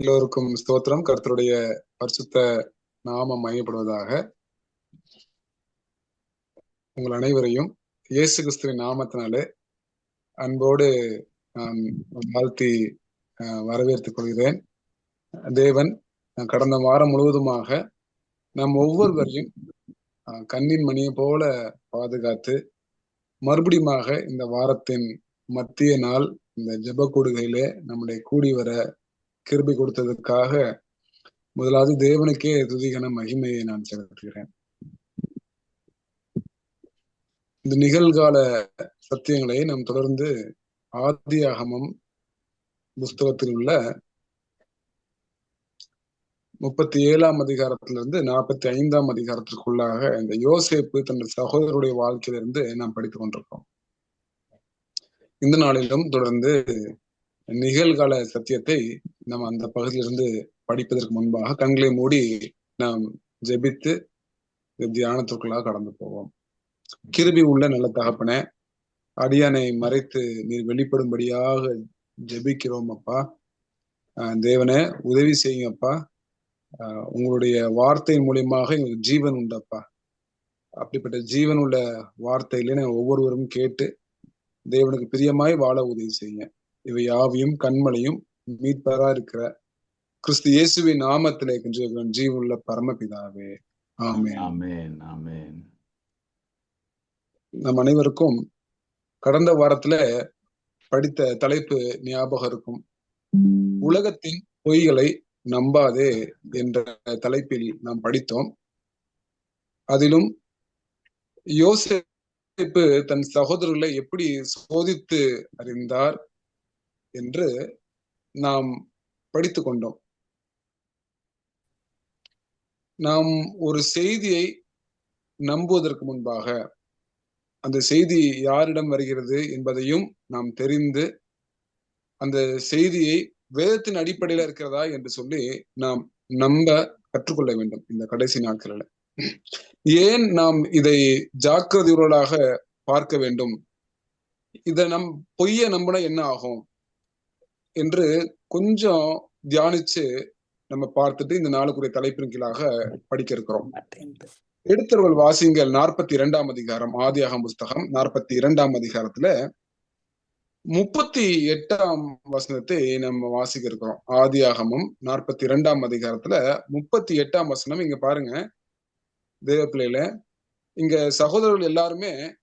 எல்லோருக்கும் ஸ்தோத்திரம். கர்த்தருடைய பரிசுத்த நாமம் மையப்படுவதாக உங்கள் அனைவரையும் இயேசு கிறிஸ்துவின் நாமத்தினாலே அன்போடு நான் வாழ்த்தி வரவேற்றுக் கொள்கிறேன். தேவன் கடந்த வாரம் முழுவதுமாக நம் ஒவ்வொருவரையும் கண்ணின் மணியை போல பாதுகாத்து மறுபடியுமாக இந்த வாரத்தின் மத்திய நாள் இந்த ஜெப கூடுகையிலே நம்முடைய கூடி வர கிருபி கொடுத்ததுக்காக முதலாவது தேவனுக்கே துதிகன மகிமையை நான் செலுத்துகிறேன். இந்த நிகழ்கால சத்தியங்களை நாம் தொடர்ந்து ஆதியாகமம் புஸ்தகத்தில் உள்ள முப்பத்தி ஏழாம் அதிகாரத்திலிருந்து நாற்பத்தி ஐந்தாம் அதிகாரத்திற்குள்ளாக இந்த யோசேப்பு தன் சகோதரருடைய வாழ்க்கையிலிருந்து நாம் படித்துக் கொண்டிருக்கோம் இந்த நாளிலும் தொடர்ந்து நிகழ்கால சத்தியத்தை நம்ம அந்த பகுதியிலிருந்து படிப்பதற்கு முன்பாக கண்களை மூடி நாம் ஜெபித்து தியானத்திற்குள்ளாக கடந்து போவோம். கிருபி உள்ள நல்ல தகப்பன அடியானை மறைத்து நீர் வெளிப்படும்படியாக ஜெபிக்கிறோம் அப்பா. தேவனை உதவி செய்யுங்கப்பா உங்களுடைய வார்த்தையின் மூலியமாக எங்களுக்கு ஜீவன் உண்டப்பா அப்படிப்பட்ட ஜீவன் உள்ள வார்த்தையில நான் ஒவ்வொருவரும் கேட்டு தேவனுக்கு பிரியமாய் வாழ உதவி செய்யுங்க. இவை யாவையும் கண்மலையும் மீட்பரா இருக்கிற கிறிஸ்து இயேசுவின் நாமத்திலே ஜீவுள்ள பரமபிதாவே. ஆமேன். நம் அனைவருக்கும் கடந்த வாரத்துல படித்த தலைப்பு ஞாபகம் இருக்கும். உலகத்தின் பொய்களை நம்பாதே என்ற தலைப்பில் நாம் படித்தோம். அதிலும் யோசிப்பு தன் சகோதரர்களை எப்படி சோதித்து அறிந்தார்? என்று நாம் படித்து கொண்டோம். நாம் ஒரு செய்தியை நம்புவதற்கு முன்பாக அந்த செய்தி யாரிடம் வருகிறது என்பதையும் நாம் தெரிந்து அந்த செய்தியை வேதத்தின் அடிப்படையில இருக்கிறதா என்று சொல்லி நாம் நம்ப கற்றுக்கொள்ள வேண்டும் இந்த கடைசி நாட்களில். ஏன் நாம் இதை ஜாக்கிரதையுறலாக பார்க்க வேண்டும்? இதை நம் பொய்ய நம்பினா என்ன ஆகும்? என்று கொஞ்சம் தியானிச்சு நம்ம பார்த்துட்டு இந்த நாளுக்குரிய தலைப்பின் கீழாக படிக்க இருக்கிறோம். எடுத்தவர்கள் வாசிங்கள் நாற்பத்தி இரண்டாம் அதிகாரம் ஆதியாகம் புஸ்தகம் நாற்பத்தி இரண்டாம் அதிகாரத்துல முப்பத்தி எட்டாம் வசனத்தை நம்ம வாசிக்க இருக்கிறோம். ஆதியாகமும் நாற்பத்தி இரண்டாம் அதிகாரத்துல முப்பத்தி எட்டாம் வசனம் இங்க பாருங்க தேவப்பிள்ளையில இங்க சகோதரர்கள் எல்லாருமே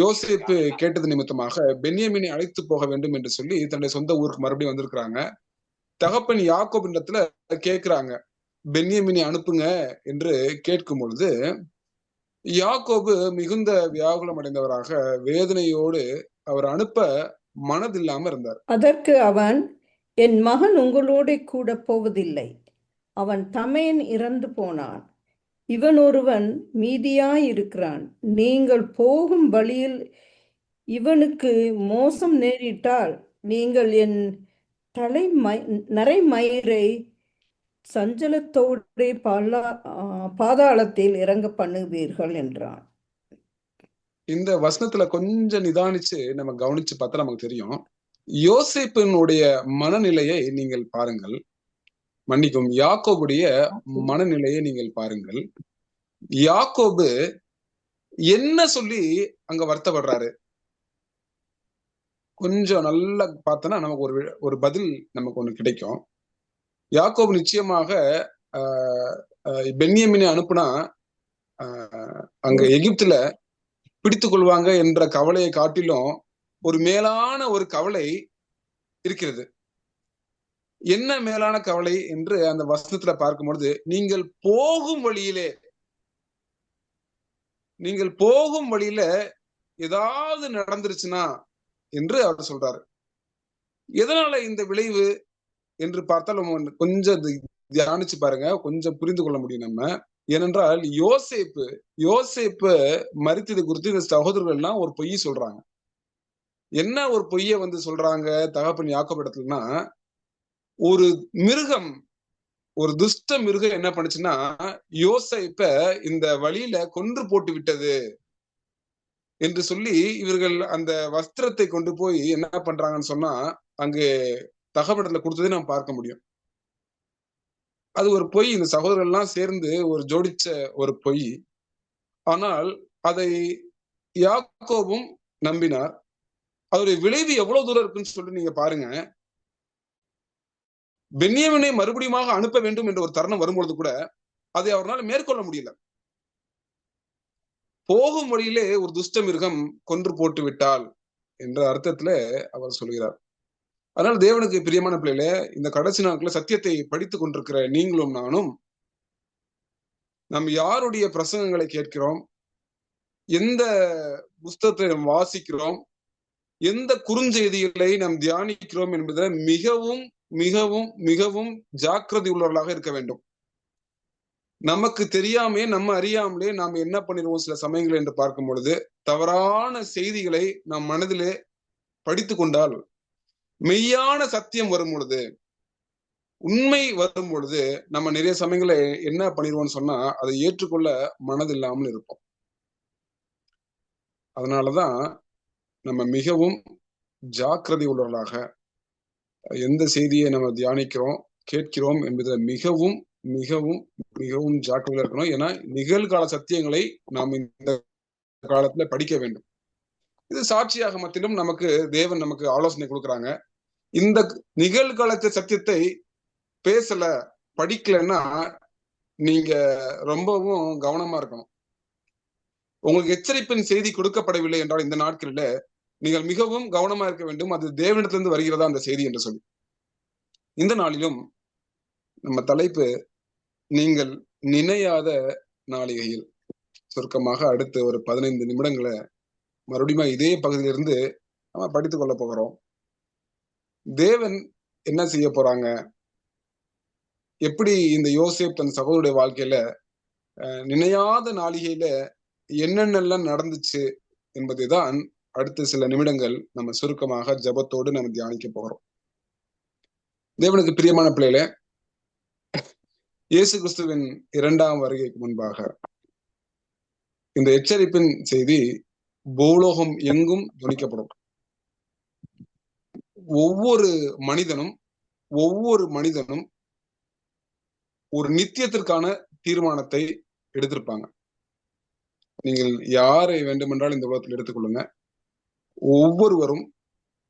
யோசிப்பு கேட்டது நிமித்தமாக பென்யமினை அழைத்து போக வேண்டும் என்று சொல்லி தன்னுடைய சொந்த ஊருக்கு மறுபடியும் வந்திருக்கிறாங்க. தகப்பன் யாக்கோபின்றத்துல கேட்கிறாங்க பென்யமினை அனுப்புங்க என்று கேட்கும் பொழுது யாக்கோபு மிகுந்த வியாகுலம் அடைந்தவராக வேதனையோடு அவர் அனுப்ப மனதில்லாம இருந்தார். அதற்கு அவன் என் மகன் உங்களோட கூட போவதில்லை. அவன் தமையன் இறந்து போனான். இவன் ஒருவன் மீதியாயிருக்கிறான். நீங்கள் போகும் வழியில் இவனுக்கு மோசம் நேரிட்டால் நீங்கள் என் தலை மை நரைமயிரை சஞ்சலத்தோடு பாலா பாதாளத்தில் இறங்க பண்ணுவீர்கள் என்றான். இந்த வசனத்துல கொஞ்சம் நிதானிச்சு நம்ம கவனிச்சு பார்த்தா நமக்கு தெரியும். யோசிப்பினுடைய மனநிலையை நீங்கள் பாருங்கள். மன்னிக்கும். யாக்கோபுடைய மனநிலையை நீங்கள் பாருங்கள். யாக்கோபு என்ன சொல்லி அங்க வருத்தப்படுறாரு? கொஞ்சம் நல்லா பார்த்தோன்னா நமக்கு ஒரு ஒரு பதில் நமக்கு ஒண்ணு கிடைக்கும். யாக்கோபு நிச்சயமாக பென்யமினை அனுப்புனா அங்க எகிப்துல பிடித்து கொள்வாங்க என்ற கவலையை காட்டிலும் ஒரு மேலான ஒரு கவலை இருக்கிறது. என்ன மேலான கவலை என்று அந்த வசனத்துல பார்க்கும்பொழுது நீங்கள் போகும் வழியிலே நீங்கள் போகும் வழியில ஏதாவது நடந்துருச்சுன்னா என்று அவர் சொல்றாரு. எதனால இந்த விளைவு என்று பார்த்தால் நம்ம கொஞ்சம் தியானிச்சு பாருங்க கொஞ்சம் புரிந்து கொள்ள முடியும் நம்ம. ஏனென்றால் யோசேப்பு யோசேப்பு மறித்தது குறித்து இந்த சகோதரர்கள்லாம் ஒரு பொய் சொல்றாங்க. என்ன ஒரு பொய்ய வந்து சொல்றாங்க தகப்பன் யாக்கப்படத்துலன்னா ஒரு மிருகம் ஒரு துஷ்ட மிருகம் என்ன பண்ணுச்சுன்னா யோசைப்ப இந்த வழியில கொன்று போட்டு விட்டது என்று சொல்லி இவர்கள் அந்த வஸ்திரத்தை கொண்டு போய் என்ன பண்றாங்கன்னு சொன்னா அங்கு தகவடத்துல கொடுத்ததை நாம் பார்க்க முடியும். அது ஒரு பொய். இந்த சகோதரர்கள்லாம் சேர்ந்து ஒரு ஜோடிச்ச ஒரு பொய். ஆனால் அதை யாக்கோவும் நம்பினார். அதோடைய விளைவு எவ்வளவு தூரம் இருக்குன்னு சொல்லிட்டு நீங்க பாருங்க. பென்யமினை மறுபடியும் அனுப்ப வேண்டும் என்ற ஒரு தருணம் வரும்பொழுது கூட அதை அவரால் மேற்கொள்ள முடியல. போகும் வழியிலே ஒரு துஷ்ட மிருகம் கொன்று போட்டு விட்டால் என்ற அர்த்தத்துல அவர் சொல்கிறார். அதனால தேவனுக்கு பிரியமான பிள்ளையில இந்த கடைசி நாட்கள சத்தியத்தை படித்துக் கொண்டிருக்கிற நீங்களும் நானும் நம் யாருடைய பிரசங்கங்களை கேட்கிறோம்? எந்த புஸ்தகத்தை நாம் வாசிக்கிறோம்? எந்த குறுஞ்செய்திகளை நாம் தியானிக்கிறோம் என்பதில் மிகவும் மிகவும் மிகவும் ஜாக்கிரதை உள்ளவர்களாக இருக்க வேண்டும். நமக்கு தெரியாமே நம்ம அறியாமலே நாம் என்ன பண்ணிடுவோம் சில சமயங்கள் என்று பார்க்கும் பொழுது தவறான செய்திகளை நம் மனதிலே படித்து கொண்டால் மெய்யான சத்தியம் வரும் பொழுது உண்மை வரும் பொழுது நம்ம நிறைய சமயங்களை என்ன பண்ணிடுவோம்னு சொன்னா அதை ஏற்றுக்கொள்ள மனதில்லாமல் இருப்போம். அதனாலதான் நம்ம மிகவும் ஜாக்கிரதை உள்ளவர்களாக எந்த செய்தியை நம்ம தியானிக்கிறோம் கேட்கிறோம் என்பதில் மிகவும் மிகவும் மிகவும் ஜாக்கிரதையா இருக்கணும். ஏன்னா நிகழ்கால சத்தியங்களை நாம் இந்த காலத்துல படிக்க வேண்டும். இது சாட்சியாக மத்திலும் நமக்கு தேவன் நமக்கு ஆலோசனை கொடுக்குறாங்க. இந்த நிகழ்காலத்து சத்தியத்தை பேசல படிக்கலன்னா நீங்க ரொம்பவும் கவனமா இருக்கணும். உங்களுக்கு எச்சரிப்பின் செய்தி கொடுக்கப்படவில்லை என்றால் இந்த நாட்களில நீங்கள் மிகவும் கவனமா இருக்க வேண்டும். அது தேவனிடத்திலிருந்து வருகிறதா அந்த செய்தி என்று சொல்லி. இந்த நாளிலும் நம்ம தலைப்பு நீங்கள் நினையாத நாளிகையில். சுருக்கமாக அடுத்த ஒரு பதினைந்து நிமிடங்களை மறுபடியும் இதே பகுதியிலிருந்து நம்ம படித்துக் கொள்ள போகிறோம். தேவன் என்ன செய்ய போறாங்க? எப்படி இந்த யோசேப் தன் சகோதருடைய வாழ்க்கையில நினையாத நாளிகையில என்னென்னலாம் நடந்துச்சு என்பதை தான் அடுத்த சில நிமிடங்கள் நம்ம சுருக்கமாக ஜபத்தோடு நம்ம தியானிக்க போகிறோம் தேவனுக்கு பிரியமான பிள்ளையில இயேசு கிறிஸ்துவின் இரண்டாம் வருகைக்கு முன்பாக இந்த எச்சரிப்பின் செய்தி பூலோகம் எங்கும் துணிக்கப்படும். ஒவ்வொரு மனிதனும் ஒவ்வொரு மனிதனும் ஒரு நித்தியத்திற்கான தீர்மானத்தை எடுத்திருப்பாங்க. நீங்கள் யாரை வேண்டுமென்றால் இந்த உலகத்தில் எடுத்துக்கொள்ளுங்க. ஒவ்வொருவரும்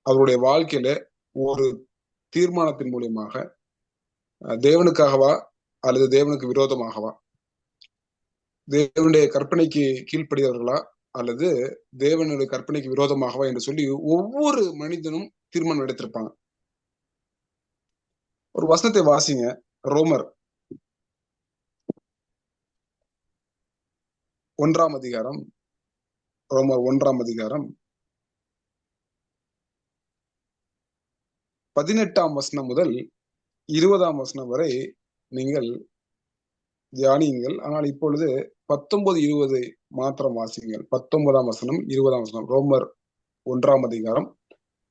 அவருடைய வாழ்க்கையில ஒரு தீர்மானத்தின் மூலியமாக தேவனுக்காகவா அல்லது தேவனுக்கு விரோதமாகவா தேவனுடைய கற்பனைக்கு கீழ்ப்படுகிறவர்களா அல்லது தேவனுடைய கற்பனைக்கு விரோதமாகவா என்று சொல்லி ஒவ்வொரு மனிதனும் தீர்மானம் எடுத்திருப்பாங்க. ஒரு வசனத்தை வாசிங்க. ரோமர் ஒன்றாம் அதிகாரம் ரோமர் ஒன்றாம் அதிகாரம் பதினெட்டாம் வசனம் முதல் இருபதாம் வசனம் வரை நீங்கள் தியானியுங்கள். ஆனால் இப்பொழுது பத்தொன்பது இருபது மாத்திரம் வாசிங்கள் பத்தொன்பதாம் வசனம் இருபதாம் வசனம். ரோமர் ஒன்றாம் அதிகாரம்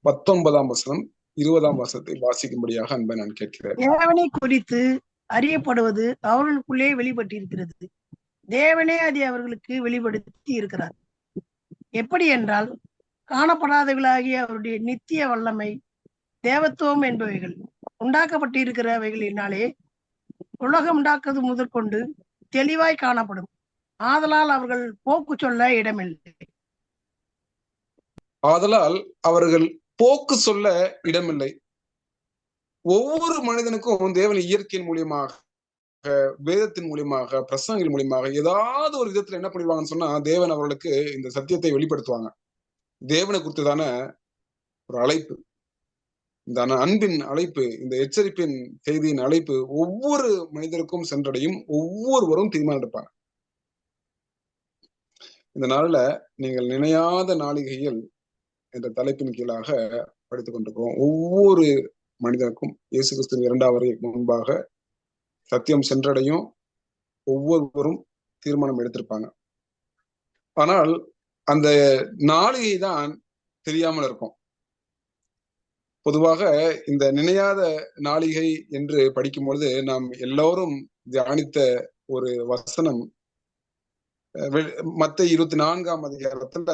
பத்தொன்பதாம் வசனம் இருபதாம் வசனத்தை வாசிக்கும்படியாக அன்பை நான் கேட்கிறேன். தேவனை குறித்து அறியப்படுவது அவர்களுக்குள்ளே வெளிப்பட்டிருக்கிறது. தேவனே அதை அவர்களுக்கு வெளிப்படுத்தி இருக்கிறார். எப்படி என்றால் காணப்படாதவர்களாகிய அவருடைய நித்திய வல்லமை தேவத்துவம் என்பவைகள் உண்டாக்கப்பட்டிருக்கிறவைகளினாலே உலகம் உண்டாக்குவது முதற்கொண்டு தெளிவாய் காணப்படும். ஆதலால் அவர்கள் போக்கு சொல்ல இடமில்லை. ஆதலால் அவர்கள் போக்கு சொல்ல இடமில்லை. ஒவ்வொரு மனிதனுக்கும் தேவன் இயற்கையின் மூலியமாக வேதத்தின் மூலியமாக பிரசங்கங்கள் மூலியமாக ஏதாவது ஒரு விதத்துல என்ன பண்ணிடுவாங்கன்னு சொன்னா தேவன் அவர்களுக்கு இந்த சத்தியத்தை வெளிப்படுத்துவாங்க. தேவனை குறித்துதான ஒரு அழைப்பு. இந்த அன்பின் அழைப்பு இந்த எச்சரிப்பின் செய்தியின் அழைப்பு ஒவ்வொரு மனிதருக்கும் சென்றடையும் ஒவ்வொருவரும் தீர்மானம் எடுப்பாங்க இந்த நாள்ல நீங்கள் நினையாத நாளிகையில் என்ற தலைப்பின் கீழாக படித்துக் கொண்டிருக்கிறோம். ஒவ்வொரு மனிதனுக்கும் இயேசு கிறிஸ்துவின் இரண்டாம் முன்பாக சத்தியம் சென்றடையும் ஒவ்வொருவரும் தீர்மானம் எடுத்திருப்பாங்க. ஆனால் அந்த நாளிகை தான் தெரியாமல் இருக்கும். பொதுவாக இந்த நினையாத நாளிகை என்று படிக்கும் பொழுது நாம் எல்லோரும் தியானித்த ஒரு வசனம். மத்த இருபத்தி நான்காம் அதிகாரத்துல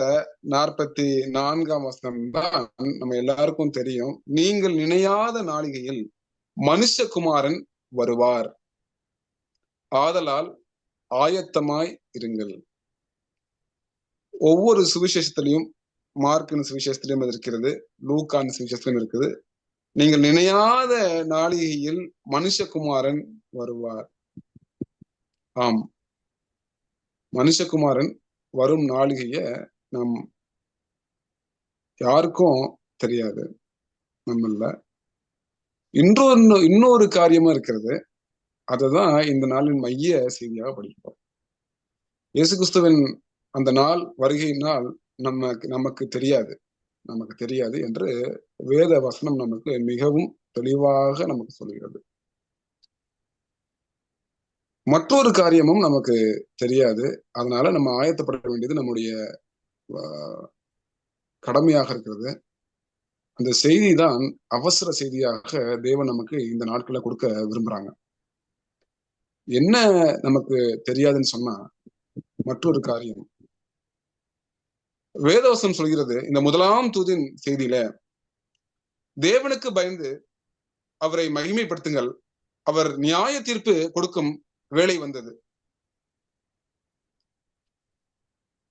நாற்பத்தி நான்காம் வசனம் தான் நம்ம எல்லாருக்கும் தெரியும். நீங்கள் நினையாத நாளிகையில் மனுஷகுமாரன் வருவார். ஆதலால் ஆயத்தமாய் இருங்கள். ஒவ்வொரு சுவிசேஷத்திலையும் மார்க்கின் சுவிசேஷத்திலும் இருக்கிறது லூக்கான் சுவிசேஷத்திலும் இருக்குது. நீங்கள் நினையாத நாளிகையில் மனுஷகுமாரன் வருவார். ஆம். மனுஷகுமாரன் வரும் நாளிகைய நம் யாருக்கும் தெரியாது. நம்மள இன்னொரு இன்னொரு காரியமா இருக்கிறது. அததான் இந்த நாளின் மைய செய்தியாக படிக்கிறோம் இயேசு கிறிஸ்துவின் அந்த நாள் வருகை நாள் நமக்கு நமக்கு தெரியாது. நமக்கு தெரியாது என்று வேத வசனம் நமக்கு மிகவும் தெளிவாக நமக்கு சொல்கிறது. மற்றொரு காரியமும் நமக்கு தெரியாது. அதனால நம்ம ஆயத்தப்பட வேண்டியது நம்முடைய கடமையாக இருக்கிறது. அந்த செய்தி தான் அவசர செய்தியாக தேவன் நமக்கு இந்த நாட்களை கொடுக்க விரும்புறாங்க. என்ன நமக்கு தெரியாதுன்னு சொன்னா மற்றொரு காரியம். வேதவசம் சொல்கிறது இந்த முதலாம் தூதின் செய்தியில தேவனுக்கு பயந்து அவரை மகிமைப்படுத்துங்கள் அவர் நியாய தீர்ப்பு கொடுக்கும் வேலை வந்தது.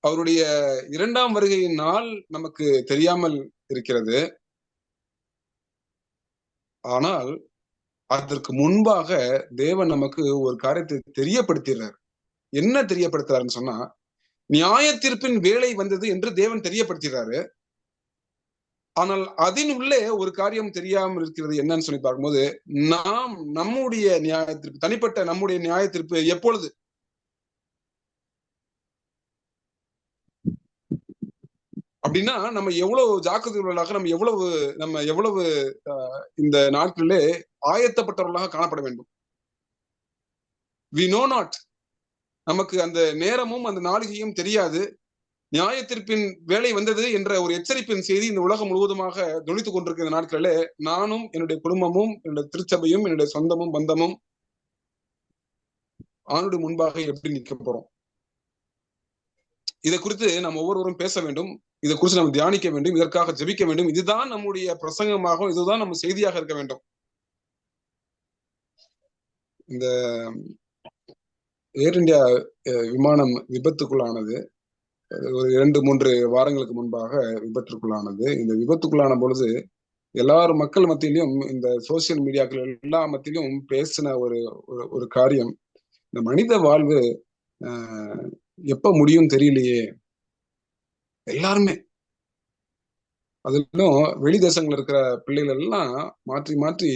அவருடைய இரண்டாம் வருகையின் நாள் நமக்கு தெரியாமல் இருக்கிறது. ஆனால் அதற்கு முன்பாக தேவன் நமக்கு ஒரு காரியத்தை தெரியப்படுத்திடுறார். என்ன தெரியப்படுத்துறாருன்னு சொன்னா நியாய தீர்ப்பின் வேலை வந்தது என்று தேவன் தெரியப்படுத்துகிறாரு ஆனால் அதன் உள்ளே ஒரு காரியம் தெரியாமல் இருக்கிறது என்னன்னு சொல்லி பார்க்கும்போது நாம் நம்முடைய நியாய தீர்ப்பு தனிப்பட்ட நம்முடைய நியாய தீர்ப்பு எப்பொழுது? அப்படின்னா நம்ம எவ்வளவு ஜாக்கிரதைகளாக நம்ம எவ்வளவு நம்ம எவ்வளவு இந்த நாட்களிலே ஆயத்தப்பட்டவர்களாக காணப்பட வேண்டும். வி நோ நாட் நமக்கு அந்த நேரமும் அந்த நாளிகையும் தெரியாது. நியாயத்திற்பின் வேலை வந்தது என்ற ஒரு எச்சரிப்பின் செய்தி இந்த உலகம் முழுவதுமாக துணித்துக் கொண்டிருக்கிற நாட்களிலே நானும் என்னுடைய குடும்பமும் என்னுடைய திருச்சபையும் என்னுடைய சொந்தமும் பந்தமும் ஆணுடைய முன்பாக எப்படி நிற்க போறோம்? இதை குறித்து நாம் ஒவ்வொருவரும் பேச வேண்டும். இதை குறித்து நாம் தியானிக்க வேண்டும். இதற்காக ஜெபிக்க வேண்டும். இதுதான் நம்முடைய பிரசங்கமாகவும் இதுதான் நம்ம செய்தியாக இருக்க வேண்டும். இந்த ஏர் இந்தியா விமானம் விபத்துக்குள்ளானது. ஒரு இரண்டு மூன்று வாரங்களுக்கு முன்பாக விபத்திற்குள்ளானது இந்த விபத்துக்குள்ளான பொழுது எல்லாரும் மக்கள் மத்தியிலும் இந்த சோசியல் மீடியாக்கள் எல்லா மத்தியிலும் பேசின ஒரு ஒரு காரியம். இந்த மனித வாழ்வு ஆஹ் எப்ப முடியும் தெரியலையே. எல்லாருமே. அதிலும் வெளி தேசங்கள்ல இருக்கிற பிள்ளைகள் எல்லாம் மாற்றி மாற்றி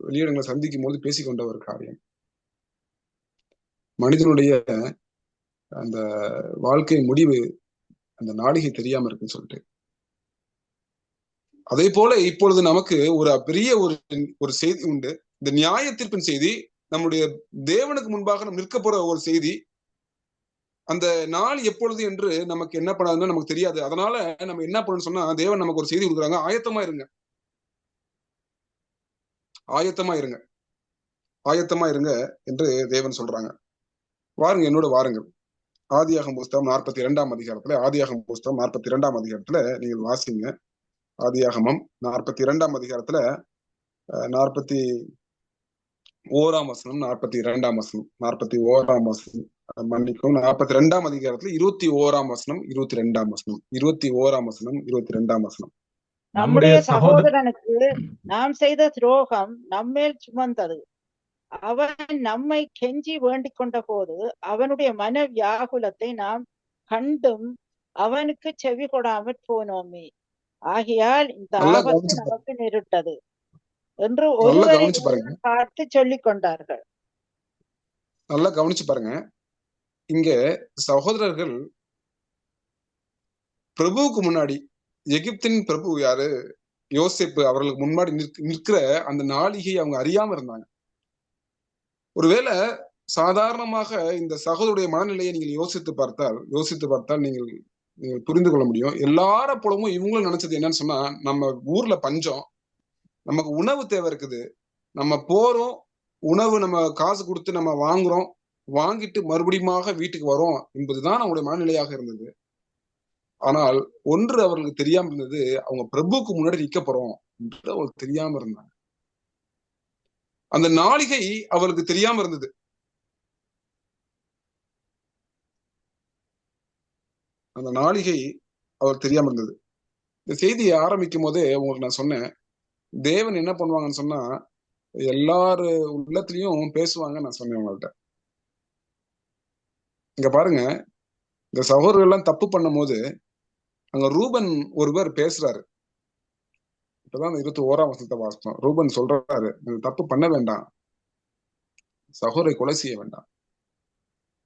வெளியிடங்களை சந்திக்கும் போது பேசிக்கொண்ட ஒரு காரியம். மனிதனுடைய அந்த வாழ்க்கை முடிவு அந்த நாடிகை தெரியாம இருக்குன்னு சொல்லிட்டு. அதே போல இப்பொழுது நமக்கு ஒரு பெரிய ஒரு ஒரு செய்தி உண்டு. இந்த நியாய தீர்ப்பின் செய்தி நம்முடைய தேவனுக்கு முன்பாக நம்ம நிற்க போற ஒரு செய்தி அந்த நாள் எப்பொழுது என்று நமக்கு என்ன பண்ணாதுன்னு நமக்கு தெரியாது. அதனால நம்ம என்ன பண்ணணும்னு சொன்னா தேவன் நமக்கு ஒரு செய்தி கொடுக்குறாங்க. ஆயத்தமா இருங்க. ஆயத்தமா இருங்க. ஆயத்தமா இருங்க என்று தேவன் சொல்றாங்க. வாருங்க என்னோட வாருங்கள் ஆதியாகம் புஸ்தகம் நாற்பத்தி இரண்டாம் அதிகாரத்துல ஆதியாகம் புஸ்தகம் நாற்பத்தி இரண்டாம் அதிகாரத்துல நீங்கள் வாசிங்க. ஆதியாகமம் நாற்பத்தி இரண்டாம் அதிகாரத்துல நாற்பத்தி ஓராம் வசனம் நாற்பத்தி இரண்டாம் வசனம் நாற்பத்தி ஓராம் வசனம். மன்னிக்கும் நாற்பத்தி ரெண்டாம் அதிகாரத்துல இருபத்தி ஓராம் வசனம் இருபத்தி ரெண்டாம் வசனம். இருபத்தி ஓராம் வசனம் இருபத்தி ரெண்டாம் வசனம். நம்முடைய சகோதரனுக்கு நாம் செய்த துரோகம் நம்மேல் சுமந்தது. அவன் நம்மை கெஞ்சி வேண்டிக் கொண்ட போது அவனுடைய மன வியாகுலத்தை நாம் கண்டும் அவனுக்கு செவி கொடாமற் போனோமே. ஆகையால் இந்த ஆபத்து நமக்கு நேரிட்டது என்று ஒருவரை பார்த்து சொல்லிக் கொண்டார்கள். நல்லா கவனிச்சு பாருங்க. இங்க சகோதரர்கள் பிரபுவுக்கு முன்னாடி எகிப்தின் பிரபு யாரு? யோசிப்பு அவர்களுக்கு முன்னாடி நிற்கிற அந்த நாளிகை அவங்க அறியாம இருந்தாங்க. ஒருவேளை சாதாரணமாக இந்த சகோதருடைய மனநிலையை நீங்கள் யோசித்து பார்த்தால் யோசித்து பார்த்தால் நீங்கள் புரிந்து கொள்ள முடியும். எல்லார புலமும் இவங்களும் நினைச்சது என்னன்னு சொன்னா நம்ம ஊர்ல பஞ்சம் நமக்கு உணவு தேவை இருக்குது. நம்ம போறோம் உணவு நம்ம காசு கொடுத்து நம்ம வாங்குறோம் வாங்கிட்டு மறுபடியுமாக வீட்டுக்கு வரோம் என்பதுதான் அவங்களுடைய மனநிலையாக இருந்தது. ஆனால் ஒன்று அவர்களுக்கு தெரியாம இருந்தது அவங்க பிரபுக்கு முன்னாடி நிக்க போறோம் என்று அவங்களுக்கு தெரியாம இருந்தாங்க. அந்த நாளிகை அவருக்கு தெரியாம இருந்தது. அந்த நாளிகை அவர் தெரியாம இருந்தது. இந்த செய்தியை ஆரம்பிக்கும் போதே உங்களுக்கு நான் சொன்னேன். தேவன் என்ன பண்ணுவாங்கன்னு சொன்னா எல்லாரு உள்ளத்துலயும் பேசுவாங்க நான் சொன்னேன் உங்கள்கிட்ட இங்க பாருங்க இந்த சகோதரர்கள் எல்லாம் தப்பு பண்ணும் போது அங்க ரூபன் ஒருவர் பேசுறாரு. இப்பதான் இருபத்தி ஓராம் வருஷத்தை வாசித்தோம். ரூபன் சொல்றாரு "நீங்க தப்பு பண்ண வேண்டாம். சகோதரை கொலை செய்ய வேண்டாம்.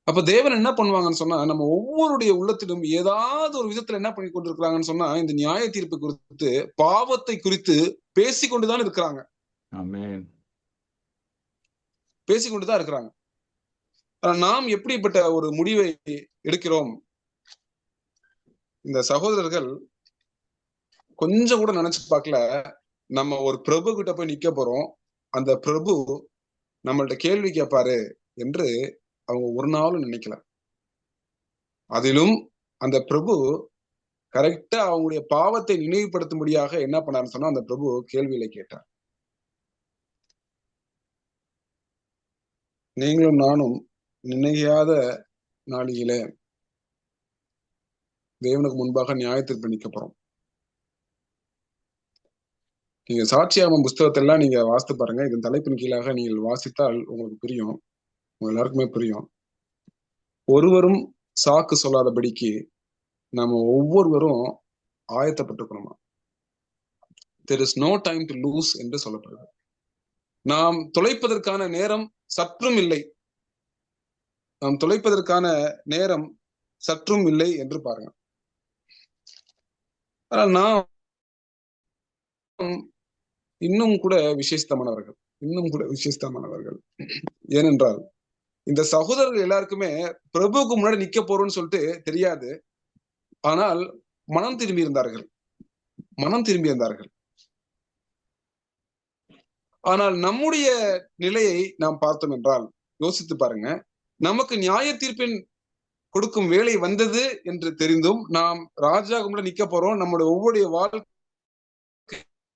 அப்ப தேவன் என்ன பண்ணுவாங்கன்னு சொன்னா நம்ம ஒவ்வொருடைய உள்ளத்திலும் ஏதாவது ஒரு விதத்துல என்ன பண்ணி கொண்டிருக்கிறாங்கன்னு சொன்னா இந்த நியாய தீர்ப்பு குறித்து பாவத்தை குறித்து பேசிக்கொண்டுதான் இருக்கிறாங்க. பேசிக்கொண்டுதான் இருக்கிறாங்க. நாம் எப்படிப்பட்ட ஒரு முடிவை எடுக்கிறோம்? இந்த சகோதரர்கள் கொஞ்சம் கூட நினைச்சு பார்க்கல. நம்ம ஒரு பிரபு கிட்ட போய் நிக்க போறோம். அந்த பிரபு நம்மள்ட்ட கேள்வி கேட்பாரு என்று அவங்க ஒரு நாளும் நினைக்கல. அதிலும் அந்த பிரபு கரெக்டா அவங்களுடைய பாவத்தை நினைவுபடுத்தும்படியாக என்ன பண்ணாருன்னு சொன்னா அந்த பிரபு கேள்வியில கேட்டார். நீங்களும் நானும் நினையாத நாளிலே தேவனுக்கு முன்பாக நியாயத்திற்கு நிக்க போறோம். நீங்க சாட்சியாமம் புஸ்தகத்தெல்லாம் நீங்க வாசித்து பாருங்க. இதன் தலைப்பின் கீழாக நீங்கள் வாசித்தால் உங்களுக்கு புரியும். உங்க எல்லாருக்குமே புரியும். ஒருவரும் சாக்கு சொல்லாதபடிக்கு நம்ம ஒவ்வொருவரும் ஆயத்தப்பட்டுக்கணுமா? There is no time to lose என்று சொல்லப்படுது. நாம் தொலைப்பதற்கான நேரம் சற்றும் இல்லை. நாம் தொலைப்பதற்கான நேரம் சற்றும் இல்லை என்று பாருங்க. ஆனால் நாம் இன்னும் கூட விசேஷமானவர்கள் இன்னும் கூட விசேஷமானவர்கள் ஏனென்றால் இந்த சகோதரர்கள் எல்லாருக்குமே பிரபுவுக்கு முன்னாடி நிக்க போறோம்னு சொல்லிட்டு தெரியாது. ஆனால் மனம் திரும்பி இருந்தார்கள். மனம் திரும்பி இருந்தார்கள். ஆனால் நம்முடைய நிலையை நாம் பார்த்தோம் என்றால் யோசித்து பாருங்க. நமக்கு நியாய தீர்ப்பின் கொடுக்கும் வேலை வந்தது என்று தெரிந்தும் நாம் ராஜாவுக்கு முன்னாடி நிக்க போறோம். நம்முடைய ஒவ்வொரு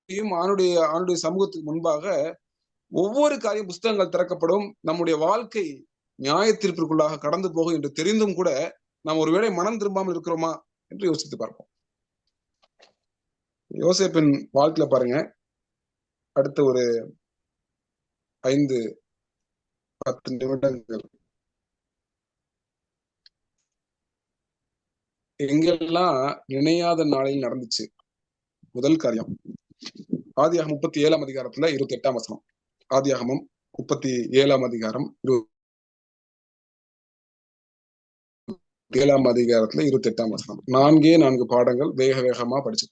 வாழ்க்கையும் ஆணுடைய ஆணுடைய சமூகத்துக்கு முன்பாக ஒவ்வொரு காரியம் புஸ்தகங்கள் திறக்கப்படும். நம்முடைய வாழ்க்கை நியாய தீர்ப்பிற்குள்ளாக கடந்து போகும் என்று தெரிந்தும் கூட நாம் ஒருவேளை மனம் திரும்பாமல் இருக்கிறோமா என்று யோசித்து பார்ப்போம். யோசேப்பின் வாழ்க்கையில பாருங்க. அடுத்த ஒரு ஐந்து பத்து நிமிடங்கள். எங்கெல்லாம் நினையாத நாளில் நடந்துச்சு? முதல் காரியம். ஆதியாகம் முப்பத்தி ஏழாம் அதிகாரத்துல இருபத்தி எட்டாம் வசனம். ஆதியாகமம் முப்பத்தி ஏழாம் அதிகாரம் ஏழாம் அதிகாரத்துல இருபத்தி எட்டாம் வசனம். நான்கே நான்கு பாடங்கள் வேக வேகமா படிச்சு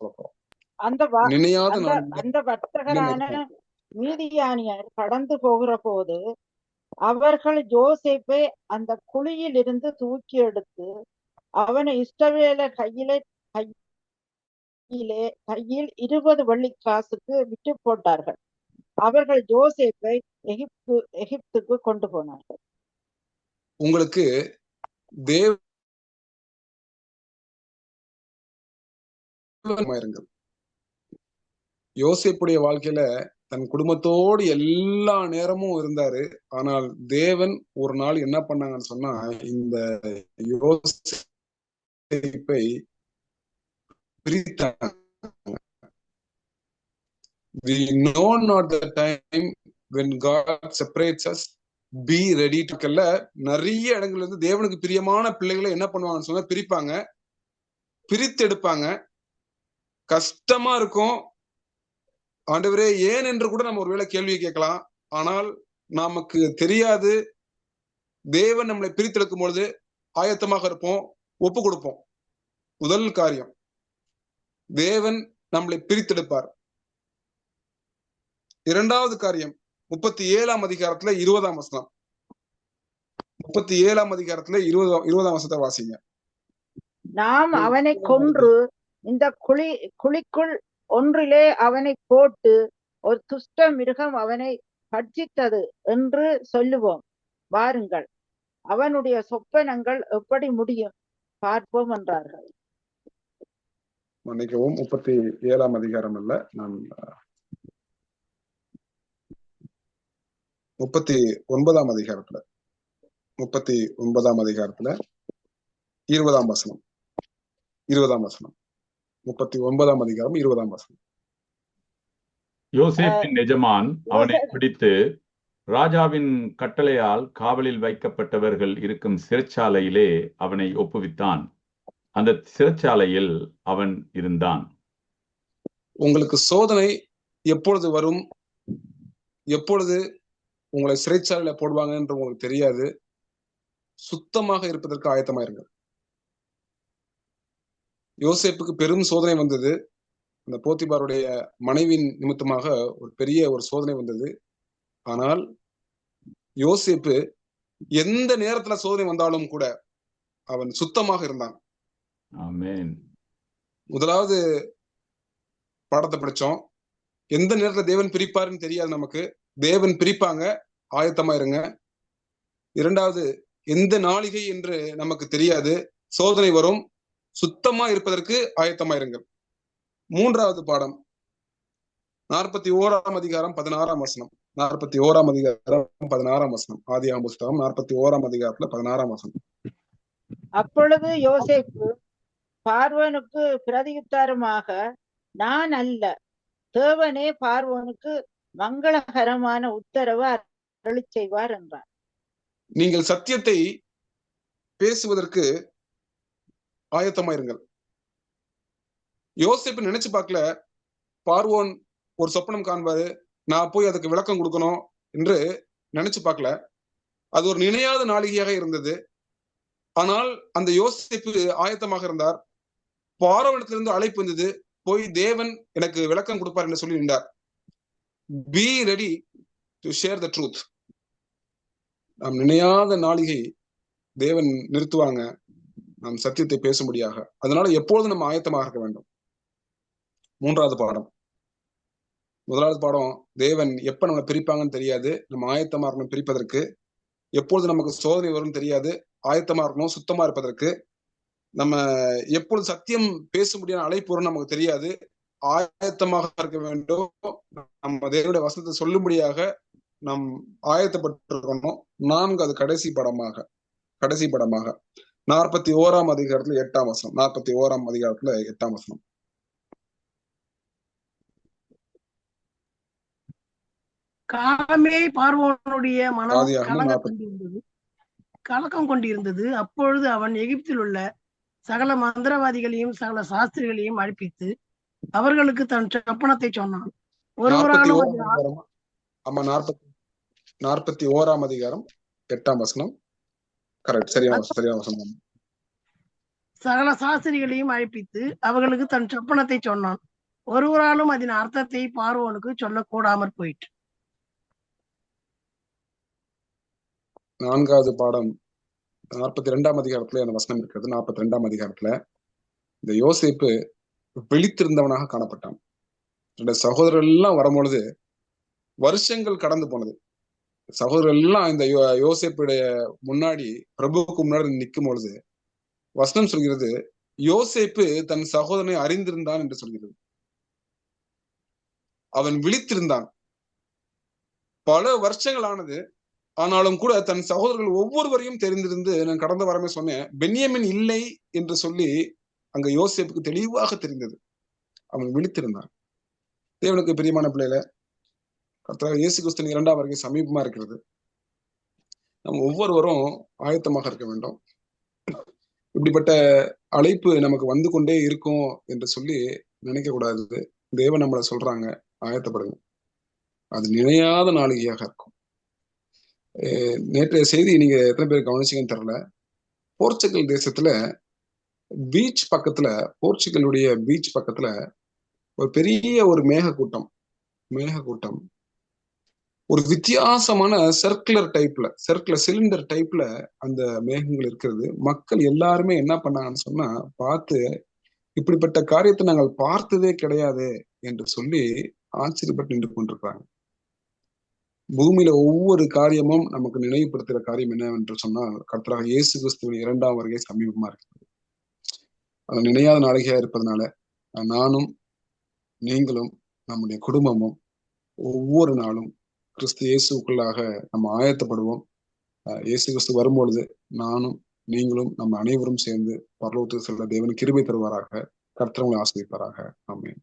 வ- நினையாத அந்த வர்த்தகரான மீதியானியர் கடந்து போகிற போது அவர்கள் யோசேப்பை அந்த குழியில் இருந்து தூக்கி எடுத்து அவனை இஷ்டவேல கையிலே கையிலே கையில் இருபது வெள்ளிக்காசுக்கு விட்டு போட்டார்கள். அவர்கள் ஜோசேப்பை எகிப்து எகிப்துக்கு கொண்டு போனார்கள். உங்களுக்கு தேவ இருங்கள் வாழ்க்கையில தன் குடும்பத்தோடு எல்லா நேரமும் இருந்தாரு. ஆனால் தேவன் ஒரு நாள் என்ன பண்ணாங்கன்னு சொன்னா இந்த யோசிப்பை பிரித்தாங்க. We know not the time when God separates us. Be ready to கல்ல நிறைய இடங்கள்ல இருந்து தேவனுக்கு பிரியமான பிள்ளைகளை என்ன பண்ணுவாங்கன்னு சொன்னா பிரிப்பாங்க. பிரித்து எடுப்பாங்க கஷ்டமா இருக்கும். ஆண்டவரே ஏன் என்று கூட நம்ம ஒருவேளை கேள்வி கேட்கலாம். ஆனால் நமக்கு தெரியாது. தேவன் நம்மளை பிரித்தெடுக்கும் பொழுது ஆயத்தமாக இருப்போம் ஒப்பு கொடுப்போம். முதல் காரியம். தேவன் நம்மளை பிரித்தெடுப்பார். இரண்டாவது காரியம் முப்பத்தி ஏழாம் அதிகாரத்துல இருபதாம் வசனம். முப்பத்தி ஏழாம் அதிகாரத்துல இருபதாம் இருபதாம் வசத்தை வாசிங்க. நாம் அவனை கொன்று இந்த குழி குழிக்குள் ஒன்றிலே அவனை போட்டு ஒரு துஷ்ட மிருகம் அவனை பட்சித்தது என்று சொல்லுவோம். வாருங்கள். அவனுடைய சொப்பனங்கள் எப்படி முடியும்? பார்ப்போம் என்றார்கள். மன்னிக்கவும். முப்பத்தி ஏழாம் அதிகாரம் அல்ல. நான் முப்பத்தி ஒன்பதாம் அதிகாரத்துல முப்பத்தி ஒன்பதாம் அதிகாரத்துல இருபதாம் வசனம் இருபதாம் வசனம் முப்பத்தி ஒன்பதாம் அதிகாரம் இருபதாம் வசனம். யோசேப்பின் எஜமான் அவனை. பிடித்து ராஜாவின் கட்டளையால் காவலில் வைக்கப்பட்டவர்கள் இருக்கும் சிறைச்சாலையிலே அவனை ஒப்புவித்தான். அந்த சிறைச்சாலையில் அவன் இருந்தான். உங்களுக்கு சோதனை எப்பொழுது வரும்? எப்பொழுது உங்களை சிறைச்சாலையில போடுவாங்க என்று உங்களுக்கு தெரியாது. சுத்தமாக இருப்பதற்கு ஆயத்தமாயிருங்க யோசேப்புக்கு பெரும் சோதனை வந்தது. அந்த போத்திபாருடைய மனைவியின் நிமித்தமாக ஒரு பெரிய ஒரு சோதனை வந்தது. ஆனால் யோசேப்பு எந்த நேரத்துல சோதனை வந்தாலும் கூட அவன் சுத்தமாக இருந்தான். முதலாவது பாடத்தை படிச்சோம். எந்த நேரத்துல தேவன் பிரிப்பாருன்னு தெரியாது நமக்கு. தேவன் பிரிப்பாங்க. ஆயத்தமா இருங்க இரண்டாவது எந்த நாளிகை என்று நமக்கு தெரியாது. சோதனை வரும். சுத்தமா இருப்பதற்கு ஆயத்தமா இருங்கள் மூன்றாவது பாடம். நாற்பத்தி ஓராம் அதிகாரம் பதினாறாம் வசனம். நாற்பத்தி ஓராம் அதிகாரம் பதினாறாம் வசனம். ஆதியாம் புஸ்தகம் நாற்பத்தி ஓராம் அதிகாரத்துல பதினாறாம் வசனம். அப்பொழுது யோசேப்பு பார்வனுக்கு பிரதியுத்தாரமாக நான் அல்ல. தேவனே பார்வனுக்கு மங்களகரமான உத்தரவு அருளி செய்வார் என்றார். நீங்கள் சத்தியத்தை பேசுவதற்கு ஆயத்தமாயிருங்கள். யோசிப்பு நினைச்சு பார்க்கல பார்வோன் ஒரு சொப்பனம் காண்பாரு நான் போய் அதுக்கு விளக்கம் கொடுக்கணும் என்று நினைச்சு பார்க்கல. அது ஒரு நினையாத நாளிகையாக இருந்தது. ஆனால் அந்த யோசிப்பு ஆயத்தமாக இருந்தார். பார்வனத்திலிருந்து அழைப்பு வந்தது. போய் தேவன் எனக்கு விளக்கம் கொடுப்பார் என்று சொல்லி நின்றார். Be ready to share the truth நாம் நினையாத நாளிகை தேவன் நிறுத்துவாங்க. நாம் சத்தியத்தை பேசும்படியாக. அதனால எப்பொழுதும் நம்ம ஆயத்தமாக இருக்க வேண்டும். மூன்றாவது பாடம். முதலாவது பாடம் தேவன் எப்ப நம்மளை பிரிப்பாங்கன்னு தெரியாது. நம்ம ஆயத்தமா இருக்கணும் பிரிப்பதற்கு. எப்பொழுது நமக்கு சோதனை வரும்னு தெரியாது. ஆயத்தமா இருக்கணும் சுத்தமா இருப்பதற்கு. நம்ம எப்பொழுது சத்தியம் பேச முடியாத அழைப்பு வரும் நமக்கு தெரியாது. ஆயத்தமாக இருக்க வேண்டும். நம்ம தேவனுடைய வசனத்தை சொல்லும்படியாக நாம் ஆயத்தப்பட்டிருக்கணும். நான்கு அது கடைசி படமாக கடைசி படமாக. நாற்பத்தி ஓராம் அதிகாரத்துல எட்டாம் வசனம். நாற்பத்தி ஓராம் அதிகாரத்துல எட்டாம் வசனம். காலமே பார்வோனுடைய மனம் கலக்கம் கொண்டிருந்தது. அப்பொழுது அவன் எகிப்தில் உள்ள சகல மந்திரவாதிகளையும் சகல சாஸ்திரிகளையும் அழைப்பித்து அவர்களுக்கு தன் சொப்பனத்தை சொன்னான். ஒருவராலும் ஆமா நாற்பத்தி நாற்பத்தி ஓராம் அதிகாரம் எட்டாம் வசனம். கரெக்ட் சரியான வசனம், சரியான வசனம். சகல சாஸ்திரிகளையும் அழைப்பித்து அவர்களுக்கு தன் சொப்பனத்தை சொன்னான். ஒருவராலும் அதன் அர்த்தத்தை பார்வோனுக்கு சொல்லக்கூடாமற் போயிற்று. நான்காவது பாடம். நாற்பத்தி ரெண்டாம் அதிகாரத்துல அந்த வசனம் இருக்கிறது. நாற்பத்தி ரெண்டாம் அதிகாரத்துல இந்த யோசிப்பு விழித்திருந்தவனாக காணப்பட்டான். என்னுடைய சகோதரர் எல்லாம் வரும்பொழுது வருஷங்கள் கடந்து போனது. சகோதரர் எல்லாம் இந்த யோ- யோசேப்புடைய முன்னாடி பிரபுவுக்கு முன்னாடி நிற்கும் பொழுது வசனம் சொல்கிறது யோசேப்பு தன் சகோதரனை அறிந்திருந்தான் என்று சொல்கிறது. அவன் விழித்திருந்தான். பல வருஷங்கள் ஆனது ஆனாலும் கூட தன் சகோதரர்கள் ஒவ்வொருவரையும் தெரிந்திருந்து நான் கடந்த வாரமே சொன்னேன் பென்யமின் இல்லை என்று சொல்லி அங்க யோசேப்புக்கு தெளிவாக தெரிந்தது. அவன் விழித்திருந்தான். தேவனுக்கு பிரியமான பிள்ளையில கர்த்தராக இயேசு கிறிஸ்தன் இரண்டாம் வரைக்கும் சமீபமா இருக்கிறது. நம்ம ஒவ்வொருவரும் ஆயத்தமாக இருக்க வேண்டும். இப்படிப்பட்ட அழைப்பு நமக்கு வந்து கொண்டே இருக்கும் என்று சொல்லி நினைக்க கூடாது தேவன் நம்மளை சொல்றாங்க ஆயத்தப்படுங்க. அது நினையாத நாளிகையாக இருக்கும். நேற்றைய செய்தி நீங்க எத்தனை பேர் கவனிச்சீங்கன்னு தெரியல. போர்ச்சுகல் தேசத்துல பீச் பக்கத்துல போர்ச்சுகலுடைய பீச் பக்கத்துல ஒரு பெரிய ஒரு மேகக்கூட்டம் மேகக்கூட்டம். ஒரு வித்தியாசமான சர்க்குலர் டைப்ல சர்க்குலர் சிலிண்டர் டைப்ல அந்த மேகங்கள் இருக்கிறது. மக்கள் எல்லாருமே என்ன பண்ணாங்கன்னு சொன்னா பார்த்து இப்படிப்பட்ட காரியத்தை நாங்கள் பார்த்ததே கிடையாது என்று சொல்லி ஆச்சரியப்பட்டு நின்று கொண்டிருக்கிறாங்க. பூமியில ஒவ்வொரு காரியமும் நமக்கு நினைவுபடுத்துகிற காரியம் என்னவென்று சொன்னால் கர்த்தராக இயேசு கிறிஸ்துவின் இரண்டாம் வருகை சமீபமா இருக்கிறது அது நினையாத நாளிகையா இருப்பதனால நானும் நீங்களும் நம்முடைய குடும்பமும் ஒவ்வொரு நாளும் கிறிஸ்து இயேசுக்குள்ளாக நம்ம ஆயத்தப்படுவோம். அஹ் இயேசு கிறிஸ்து வரும்பொழுது நானும் நீங்களும் நம்ம அனைவரும் சேர்ந்து பரலோகத்துக்கு செல்ல தேவன் கிருபை தருவாராக. கர்த்தவங்களை ஆசிரியப்பாராக. ஆமென்.